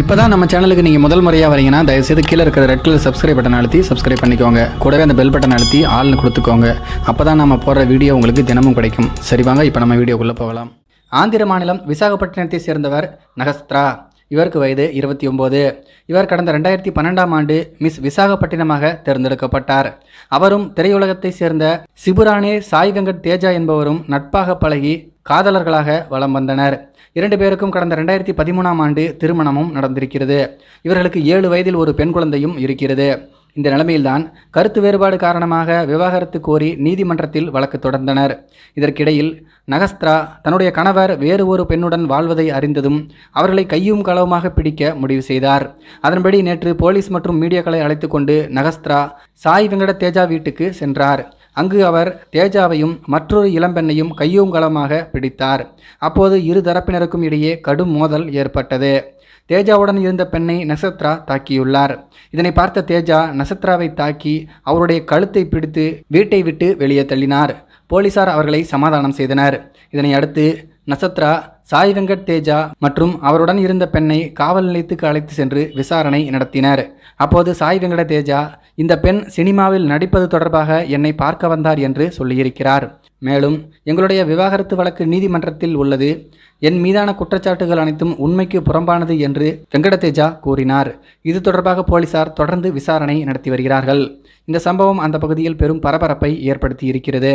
இப்போ தான் நம்ம சேனலுக்கு நீங்கள் முதல் முறையாக வரீங்கன்னா தயவுசெய்து கீழே இருக்கிற ரெட் கலர் சப்ஸ்கிரைப் பட்டன் அழுத்தி சப்ஸ்கிரைப் பண்ணிக்கோங்க. கூடவே அந்த பெல் பட்டன் அழுத்தி ஆள்னு கொடுத்துக்கோங்க. அப்போ தான் நம்ம போடுற வீடியோ உங்களுக்கு தினமும் கிடைக்கும். சரி வாங்க இப்போ நம்ம வீடியோக்குள்ளே போகலாம். ஆந்திர மாநிலம் விசாகப்பட்டினத்தை சேர்ந்தவர் நகஸ்த்ரா. இவருக்கு வயது இருபத்தி ஒம்பது இவர் கடந்த ரெண்டாயிரத்தி பன்னெண்டாம் ஆண்டு மிஸ் விசாகப்பட்டினமாக தேர்ந்தெடுக்கப்பட்டார். அவரும் திரையுலகத்தை சேர்ந்த சிபுரானே சாய் வெங்கட் தேஜா என்பவரும் நட்பாக பழகி காதலர்களாக வலம் வந்தனர். இரண்டு பேருக்கும் கடந்த ரெண்டாயிரத்தி பதிமூணாம் ஆண்டு திருமணமும் நடந்திருக்கிறது. இவர்களுக்கு ஏழு வயதில் ஒரு பெண் குழந்தையும் இருக்கிறது. இந்த நிலைமையில்தான் கருத்து வேறுபாடு காரணமாக விவாகரத்து கோரி நீதிமன்றத்தில் வழக்கு தொடர்ந்தனர். இதற்கிடையில் நகஸ்த்ரா தன்னுடைய கணவர் வேறு ஒரு பெண்ணுடன் வாழ்வதை அறிந்ததும் அவர்களை கையும் களவுமாக பிடிக்க முடிவு செய்தார். அதன்படி நேற்று போலீஸ் மற்றும் மீடியாக்களை அழைத்து கொண்டு நகஸ்த்ரா சாய் வெங்கட தேஜா வீட்டுக்கு சென்றார். அங்கு அவர் தேஜாவையும் மற்றொரு இளம்பெண்ணையும் கையூங்கலமாக பிடித்தார். அப்போது இரு தரப்பினருக்கும் இடையே கடும் மோதல் ஏற்பட்டது. தேஜாவுடன் இருந்த பெண்ணை நசத்ரா தாக்கியுள்ளார். இதனை பார்த்த தேஜா நசத்ராவை தாக்கி அவருடைய கழுத்தை பிடித்து வீட்டை விட்டு வெளியே தள்ளினார். போலீசார் அவர்களை சமாதானம் செய்தனர். இதனை அடுத்து நசத்ரா சாய் வெங்கட் தேஜா மற்றும் அவருடன் இருந்த பெண்ணை காவல் நிலையத்துக்கு அழைத்து சென்று விசாரணை நடத்தினர். அப்போது சாய் வெங்கட தேஜா இந்த பெண் சினிமாவில் நடிப்பது தொடர்பாக என்னை பார்க்க வந்தார் என்று சொல்லியிருக்கிறார். மேலும் எங்களுடைய விவாகரத்து வழக்கு நீதிமன்றத்தில் உள்ளது. என் மீதான குற்றச்சாட்டுகள் அனைத்தும் உண்மைக்கு புறம்பானது என்று வெங்கட தேஜா கூறினார். இது தொடர்பாக போலீசார் தொடர்ந்து விசாரணை நடத்தி வருகிறார்கள். இந்த சம்பவம் அந்த பகுதியில் பெரும் பரபரப்பை ஏற்படுத்தி இருக்கிறது